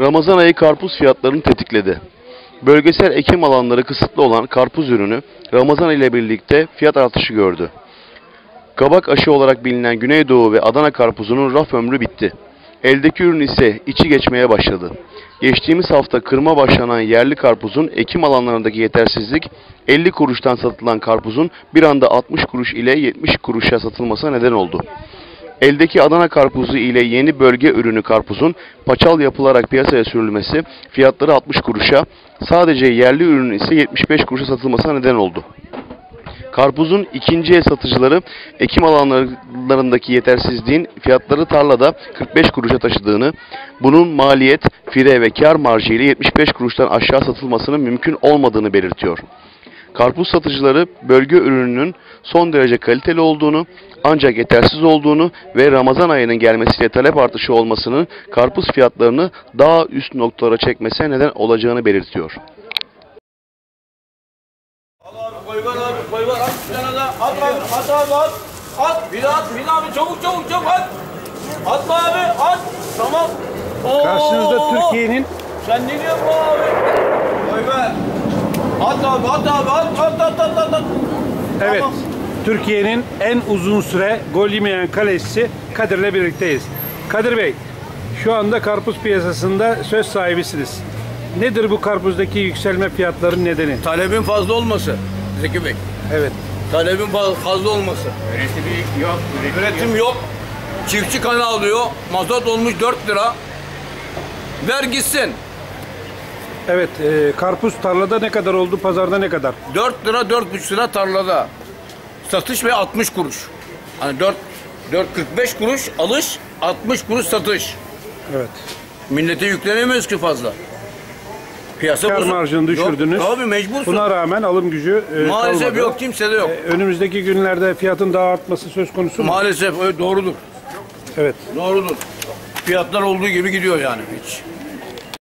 Ramazan ayı karpuz fiyatlarını tetikledi. Bölgesel ekim alanları kısıtlı olan karpuz ürünü Ramazan ile birlikte fiyat artışı gördü. Kabak aşı olarak bilinen Güneydoğu ve Adana karpuzunun raf ömrü bitti. Eldeki ürün ise içi geçmeye başladı. Geçtiğimiz hafta kırma başlanan yerli karpuzun ekim alanlarındaki yetersizlik 50 kuruştan satılan karpuzun bir anda 60 kuruş ile 70 kuruşa satılmasına neden oldu. Eldeki Adana karpuzu ile yeni bölge ürünü karpuzun paçal yapılarak piyasaya sürülmesi fiyatları 60 kuruşa, sadece yerli ürünün ise 75 kuruşa satılmasına neden oldu. Karpuzun ikinci el satıcıları ekim alanlarındaki yetersizliğin fiyatları tarlada 45 kuruşa taşıdığını, bunun maliyet, fire ve kar marjı ile 75 kuruştan aşağı satılmasının mümkün olmadığını belirtiyor. Karpuz satıcıları bölge ürününün son derece kaliteli olduğunu ancak yetersiz olduğunu ve Ramazan ayının gelmesiyle talep artışı olmasının karpuz fiyatlarını daha üst noktalara çekmesine neden olacağını belirtiyor. Karşınızda Türkiye'nin sen ne diyorsun abi koy ver at abi at abi at at at at at, at. evet Tamam. Türkiye'nin en uzun süre gol yemeyen kalecisi Kadir'le birlikteyiz. Kadir Bey, şu anda karpuz piyasasında söz sahibisiniz. Nedir bu karpuzdaki yükselme fiyatların nedeni? talebin fazla olması Zeki Bey Evet. talebin fa- fazla olması Üretimi yok. üretim yok çiftçi kanı alıyor mazot olmuş 4 lira ver gitsin Evet, e, karpuz tarlada ne kadar oldu, pazarda ne kadar? 4 lira 4,5 lira tarlada. Satış ve 60 kuruş. Hani 4 4.45 kuruş alış, 60 kuruş satış. Evet. Millete yüklenemiyoruz ki fazla. Piyasa Kar bozuk. marjını düşürdünüz. Yok, abi mecbursun. Buna rağmen alım gücü e, Maalesef kalmadı. yok, kimsede yok. E, önümüzdeki günlerde fiyatın daha artması söz konusu mu? Maalesef öyle doğrudur. Evet. Doğrudur. Fiyatlar olduğu gibi gidiyor yani hiç.